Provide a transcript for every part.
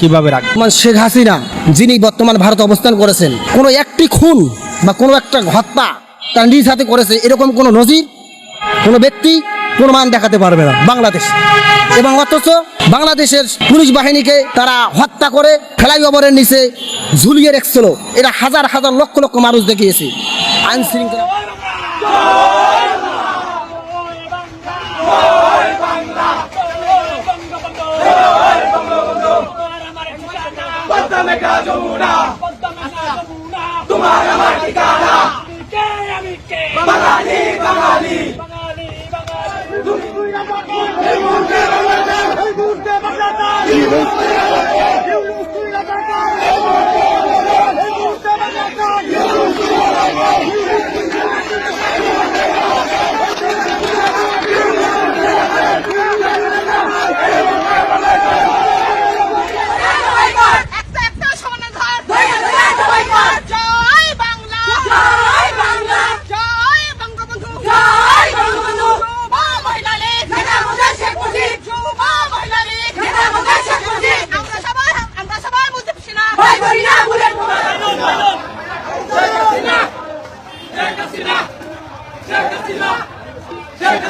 কীভাবে রাখবেন শেখ হাসিনা, যিনি বর্তমান ভারতে অবস্থান করেছেন, কোনো একটি খুন বা কোনো একটা হত্যা তার নিজ হাতে করেছে, এরকম কোনো নজির, কোনো ব্যক্তি প্রমাণ দেখাতে পারবে না বাংলাদেশ। এবং অথচ বাংলাদেশের পুলিশ বাহিনীকে তারা হত্যা করে ফ্লাইওভারের নিচে ঝুলিয়ে রেখেছিল। এটা হাজার হাজার লক্ষ লক্ষ মানুষ দেখিয়েছে। আইন শৃঙ্খলা তোমার আমার ঠিকানা। আমি কে? বাঙালি বাঙালি। বাঙালি বাঙালি।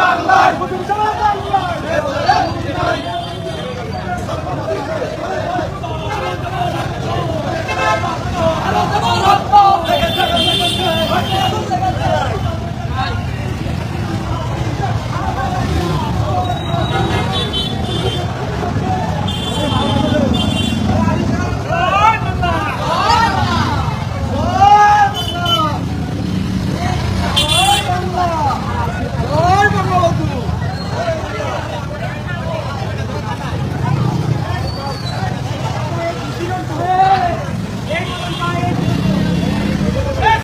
বাংলায়